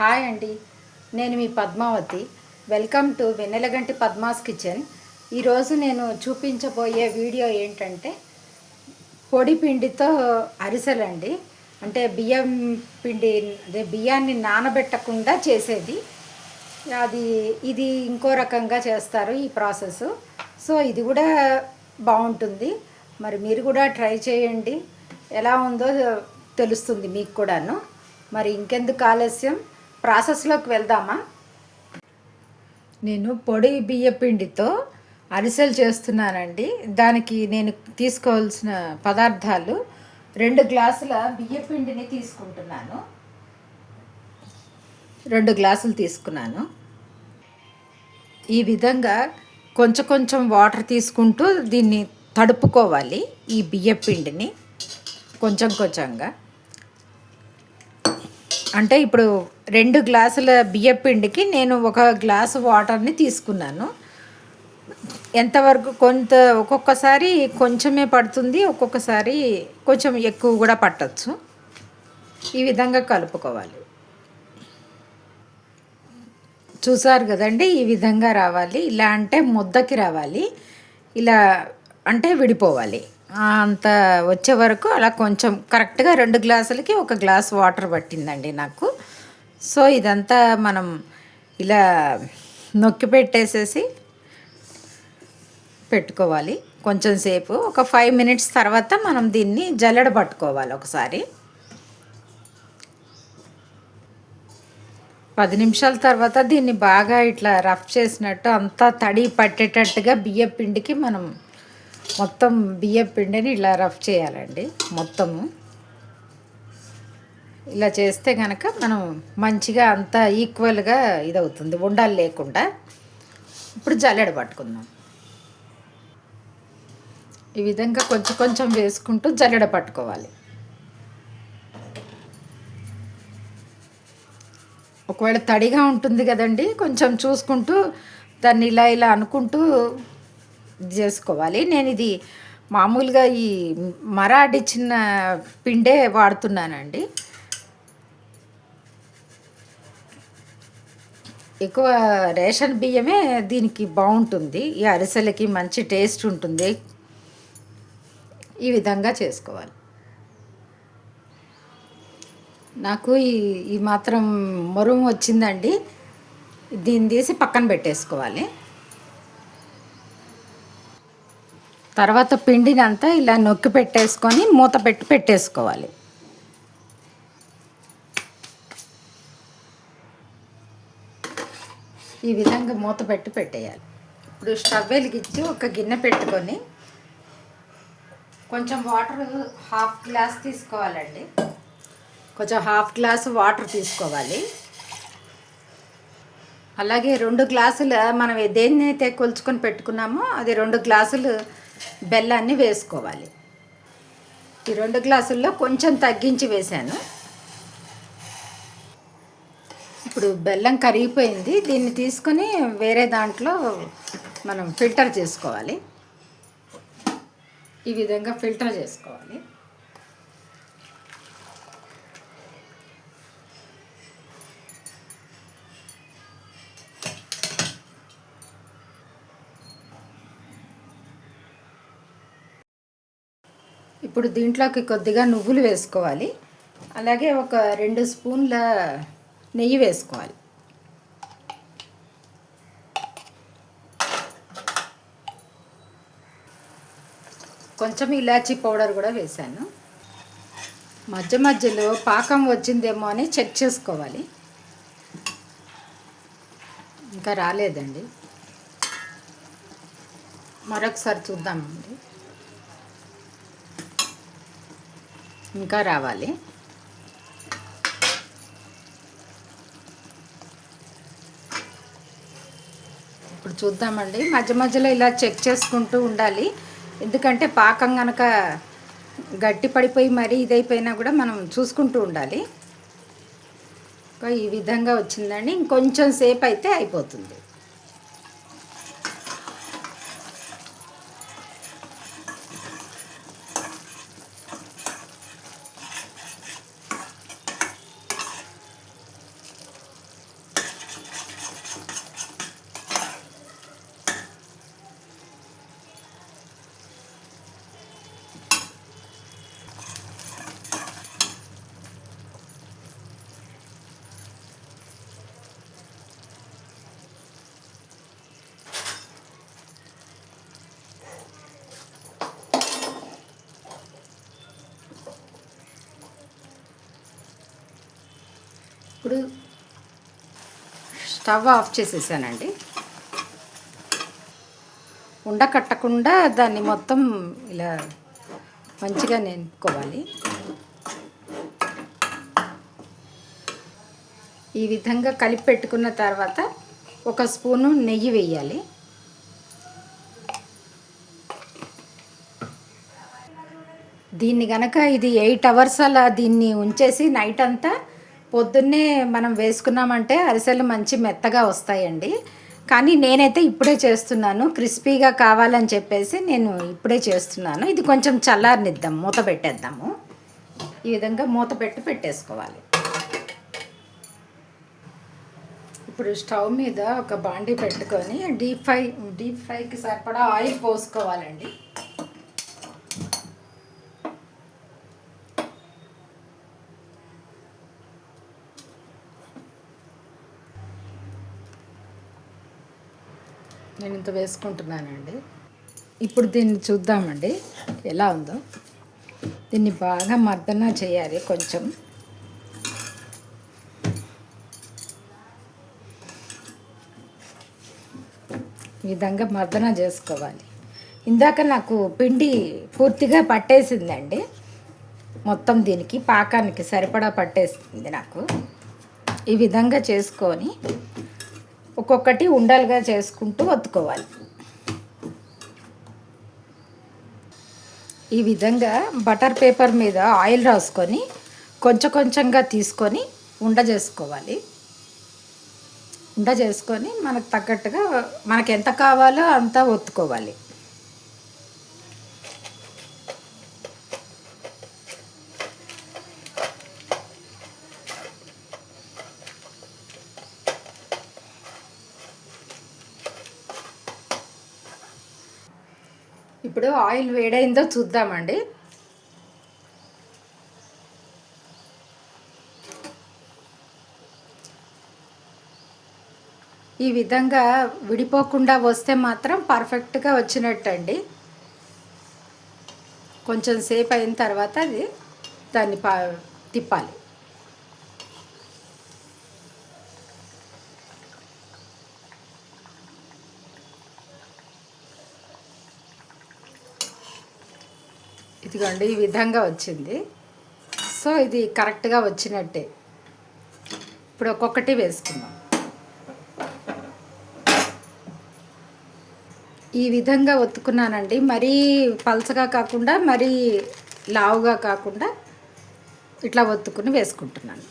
Hi అండి. నేను మీ Padmavathi. Welcome to Vennelaganti Padma's kitchen. ఈరోజు నేను చూపించబోయే వీడియో ఏంటంటే పొడి పిండితో అరిసెలండి. అంటే బియ్యం పిండి అదే బియ్యాన్ని నానబెట్టకుండా చేసేది. అది ఇది ఇంకో రకంగా చేస్తారు ఈ ప్రాసెస్. సో ఇది కూడా బాగుంటుంది. మరి మీరు కూడా ట్రై చేయండి. ఎలా ఉందో తెలుస్తుంది మీకు కూడాను. మరి ఇంకెందుకు ఆలస్యం? ప్రాసెస్లోకి వెళ్దామా? నేను పొడి బియ్య పిండితో అరిసెలు చేస్తున్నానండి. దానికి నేను తీసుకోవాల్సిన పదార్థాలు రెండు గ్లాసుల బియ్య పిండిని తీసుకుంటున్నాను. రెండు గ్లాసులు తీసుకున్నాను. ఈ విధంగా కొంచెం కొంచెం వాటర్ తీసుకుంటూ దీన్ని తడుపుకోవాలి ఈ బియ్య పిండిని. కొంచెం కొంచెంగా. అంటే ఇప్పుడు రెండు గ్లాసుల బియ్యపిండికి నేను ఒక గ్లాసు వాటర్ని తీసుకున్నాను. ఎంతవరకు కొంత ఒక్కొక్కసారి కొంచెమే పడుతుంది ఒక్కొక్కసారి కొంచెం ఎక్కువ కూడా పట్టచ్చు. ఈ విధంగా కలుపుకోవాలి. చూసారు కదండి ఈ విధంగా రావాలి. ఇలా అంటే ముద్దకి రావాలి. ఇలా అంటే విడిపోవాలి. అంత వచ్చే వరకు అలా కొంచెం కరెక్ట్గా రెండు గ్లాసులకి ఒక గ్లాస్ వాటర్ పట్టిందండి నాకు. సో ఇదంతా మనం ఇలా నొక్కి పెట్టేసేసి పెట్టుకోవాలి. కొంచెం సేపు ఒక ఫైవ్ మినిట్స్ తర్వాత మనం దీన్ని జల్లెడ పట్టుకోవాలి ఒకసారి. పది నిమిషాల తర్వాత దీన్ని బాగా ఇట్లా రఫ్ చేసినట్టు అంతా తడి పట్టేటట్టుగా బియ్య పిండికి మనం మొత్తం బియ్యం పిండిని ఇలా రఫ్ చేయాలండి మొత్తము. ఇలా చేస్తే కనుక మనం మంచిగా అంతా ఈక్వల్గా ఇదవుతుంది ఉండాలి లేకుండా. ఇప్పుడు జల్లెడ పట్టుకుందాం. ఈ విధంగా కొంచెం కొంచెం వేసుకుంటూ జల్లెడ పట్టుకోవాలి. ఒకవేళ తడిగా ఉంటుంది కదండి కొంచెం చూసుకుంటూ దాన్ని ఇలా ఇలా అనుకుంటూ చేసుకోవాలి. నేను ఇది మామూలుగా ఈ మరాడిచ్చిన పిండే వాడుతున్నానండి. ఎక్కువ రేషన్ బియ్యమే దీనికి బాగుంటుంది. ఈ అరిసెలకి మంచి టేస్ట్ ఉంటుంది. ఈ విధంగా చేసుకోవాలి. నాకు ఈ ఈ మాత్రం మొరుము వచ్చిందండి. దీన్ని తీసి పక్కన పెట్టేసుకోవాలి. తర్వాత పిండిని అంతా ఇలా నొక్కి పెట్టేసుకొని మూత పెట్టి పెట్టేసుకోవాలి. ఈ విధంగా మూత పెట్టి పెట్టేయాలి. ఇప్పుడు స్టవ్ వెలిగించి ఒక గిన్నె పెట్టుకొని కొంచెం వాటర్ హాఫ్ గ్లాస్ తీసుకోవాలండి. కొంచెం హాఫ్ గ్లాస్ వాటర్ తీసుకోవాలి. అలాగే రెండు గ్లాసులు మనం దేన్నైతే కొలుచుకొని పెట్టుకున్నామో అది రెండు గ్లాసులు బెల్లాన్ని వేసుకోవాలి. ఈ రెండు గ్లాసుల్లో కొంచెం తగ్గించి వేశాను. ఇప్పుడు బెల్లం కరిగిపోయింది. దీన్ని తీసుకొని వేరే దాంట్లో మనం ఫిల్టర్ చేసుకోవాలి. ఈ విధంగా ఫిల్టర్ చేసుకోవాలి. ఇప్పుడు దీంట్లోకి కొద్దిగా నువ్వులు వేసుకోవాలి. అలాగే ఒక రెండు స్పూన్ల నెయ్యి వేసుకోవాలి. కొంచెం ఇలాచీ పౌడర్ కూడా వేసాను మధ్య మధ్యలో పాకం వచ్చిందేమో అని చెక్ చేసుకోవాలి. ఇంకా రాలేదండి. మరొకసారి చూద్దామండి. ఇంకా రావాలి. ఇప్పుడు చూద్దామండి. మధ్య మధ్యలో ఇలా చెక్ చేసుకుంటూ ఉండాలి. ఎందుకంటే పాకం కనుక గట్టి పడిపోయి మరీ ఇదైపోయినా కూడా మనం చూసుకుంటూ ఉండాలి. ఈ విధంగా వచ్చిందండి. ఇంకొంచెం సేపు అయితే అయిపోతుంది. ఇప్పుడు స్టవ్ ఆఫ్ చేసేసానండి. ఉండ కట్టకుండా దాన్ని మొత్తం ఇలా మంచిగా నేర్పుకోవాలి ఈ విధంగా కలిపి పెట్టుకున్న తర్వాత ఒక స్పూను నెయ్యి వేయాలి. దీన్ని గనక ఇది ఎయిట్ అవర్స్ అలా దీన్ని ఉంచేసి నైట్ అంతా పొద్దున్నే మనం వేసుకున్నామంటే అరిసెలు మంచి మెత్తగా వస్తాయండి. కానీ నేనైతే ఇప్పుడే చేస్తున్నాను. క్రిస్పీగా కావాలని చెప్పేసి నేను ఇప్పుడే చేస్తున్నాను. ఇది కొంచెం చల్లారనిద్దాం. మూత పెట్టేద్దాము. ఈ విధంగా మూత పెట్టి పెట్టేసుకోవాలి. ఇప్పుడు స్టవ్ మీద ఒక బాండీ పెట్టుకొని డీప్ ఫ్రై డీప్ ఫ్రైకి సరిపడా ఆయిల్ పోసుకోవాలండి. నేను ఇంత వేసుకుంటున్నానండి. ఇప్పుడు దీన్ని చూద్దామండి. ఎలా ఉందో. దీన్ని బాగా మర్దన చేయాలి కొంచెం. ఈ విధంగా మర్దన చేసుకోవాలి. ఇందాక నాకు పిండి పూర్తిగా పట్టేసిందండి. మొత్తం దీనికి పాకానికి సరిపడా పట్టేసింది నాకు. ఈ విధంగా చేసుకొని ఒక్కొక్కటి ఉండలుగా చేసుకుంటూ ఒత్తుకోవాలి. ఈ విధంగా బటర్ పేపర్ మీద ఆయిల్ రాసుకొని కొంచెం కొంచెంగా తీసుకొని ఉండ చేసుకోవాలి. ఉండ చేసుకొని మనకు తగ్గట్టుగా మనకు ఎంత కావాలో అంత ఒత్తుకోవాలి. ఇప్పుడు ఆయిల్ వేడైందో చూద్దామండి. ఈ విధంగా విడిపోకుండా వస్తే మాత్రం పర్ఫెక్ట్గా వచ్చినట్టండి. కొంచెం సేపు అయిన తర్వాత అది దాన్ని పా తిప్పాలి. ఇదిగోండి ఈ విధంగా వచ్చింది. సో ఇది కరెక్ట్గా వచ్చినట్టే. ఇప్పుడు ఒక్కొక్కటి వేసుకుందాం. ఈ విధంగా ఒత్తుకున్నానండి. మరీ పలచగా కాకుండా మరీ లావుగా కాకుండా ఇట్లా ఒత్తుకుని వేసుకుంటున్నాను.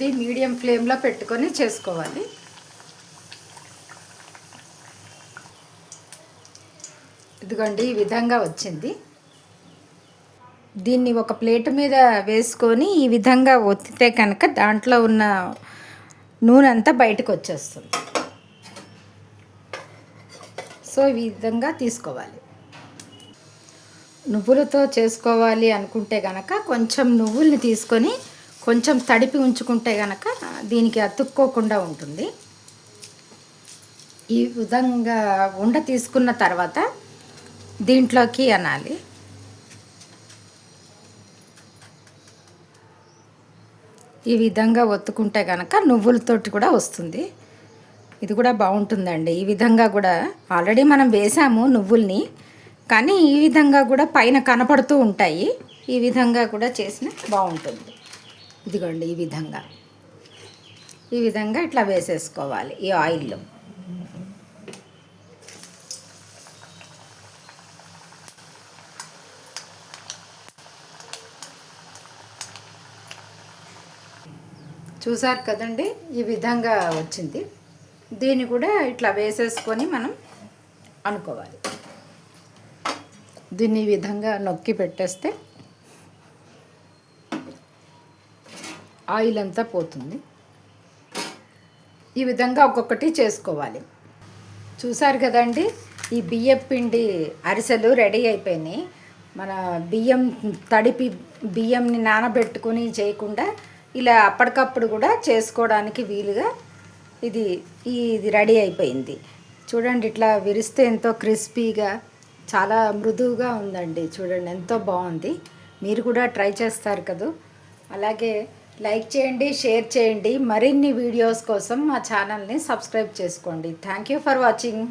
ఇది మీడియం ఫ్లేమ్లో పెట్టుకొని చేసుకోవాలి. ఇదిగోండి ఈ విధంగా వచ్చింది. దీన్ని ఒక ప్లేట్ మీద వేసుకొని ఈ విధంగా ఒత్తితే కనుక దాంట్లో ఉన్న నూనె అంతా బయటకు వచ్చేస్తుంది. సో ఈ విధంగా తీసుకోవాలి. నువ్వులతో చేసుకోవాలి అనుకుంటే కనుక కొంచెం నువ్వుల్ని తీసుకొని కొంచెం తడిపి ఉంచుకుంటే కనుక దీనికి అతుక్కోకుండా ఉంటుంది. ఈ విధంగా ఉండ తీసుకున్న తర్వాత దీంట్లోకి అనాలి. ఈ విధంగా ఒత్తుకుంటే కనుక నువ్వులతోటి కూడా వస్తుంది. ఇది కూడా బాగుంటుందండి. ఈ విధంగా కూడా ఆల్రెడీ మనం వేసాము నువ్వుల్ని కానీ ఈ విధంగా కూడా పైన కనపడుతూ ఉంటాయి. ఈ విధంగా కూడా చేసిన బాగుంటుంది. ఇదిగోండి ఈ విధంగా. ఈ విధంగా ఇట్లా వేసేసుకోవాలి ఈ ఆయిల్లో. చూసారు కదండి? ఈ విధంగా వచ్చింది. దీన్ని కూడా ఇట్లా వేసేసుకొని మనం అనుకోవాలి. దీన్ని ఈ విధంగా నొక్కి పెట్టేస్తే ఆయిల్ అంతా పోతుంది. ఈ విధంగా ఒక్కొక్కటి చేసుకోవాలి. చూసారు కదండి ఈ బియ్యం పిండి అరిసెలు రెడీ అయిపోయినాయి. మన బియ్యం తడిపి బియ్యంని నానబెట్టుకొని చేయకుండా ఇలా అప్పటికప్పుడు కూడా చేసుకోవడానికి వీలుగా ఇది ఇది రెడీ అయిపోయింది. చూడండి ఇట్లా విరిస్తే ఎంతో క్రిస్పీగా చాలా మృదువుగా ఉందండి. చూడండి ఎంతో బాగుంది. మీరు కూడా ట్రై చేస్తారు కదా. అలాగే లైక్ చేయండి షేర్ చేయండి. మరిన్ని వీడియోస్ కోసం మా ఛానల్ని సబ్స్క్రైబ్ చేసుకోండి. Thank you for watching.